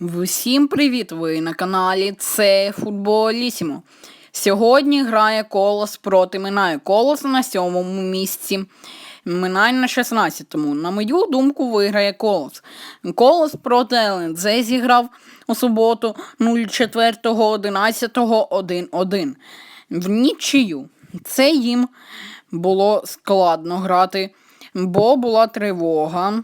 Всім привіт! Ви на каналі Це Футболісімо. Сьогодні грає Колос проти Минає. Колос на сьомому місці. Минай на 16-му. На мою думку, виграє Колос. Колос проти ЛНЗ зіграв у суботу 04.11.1-1. В нічию. Це їм було складно грати, бо була тривога.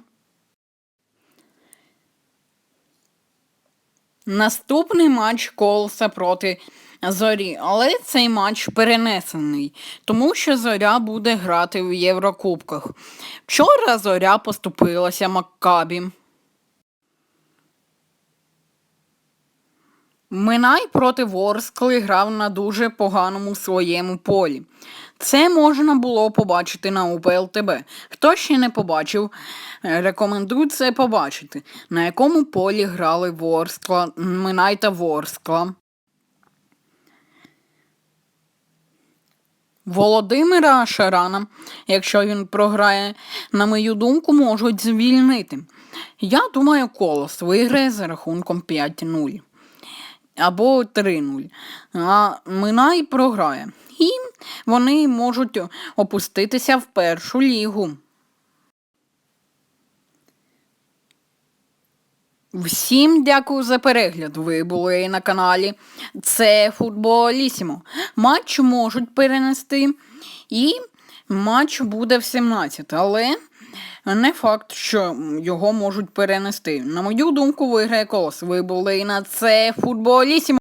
Наступний матч Колоса проти Зорі, але цей матч перенесений, тому що Зоря буде грати в Єврокубках. Вчора Зоря поступилася Маккабі. Минай проти Ворскли грав на дуже поганому своєму полі. Це можна було побачити на УПЛ-ТБ. Хто ще не побачив, е, рекомендую це побачити, на якому полі грали Ворскла, Минай та Ворскла. Володимира Шарана, якщо він програє, на мою думку, можуть звільнити. Я думаю, Колос виграє за рахунком 5-0 або 3-0. А Минай програє. І вони можуть опуститися в першу лігу. Всім дякую за перегляд. Ви були на каналі Це Футболісімо. Матч можуть перенести, і матч буде в 17, але не факт, що його можуть перенести. На мою думку, виграє колос. Ви були на це Футболісімо.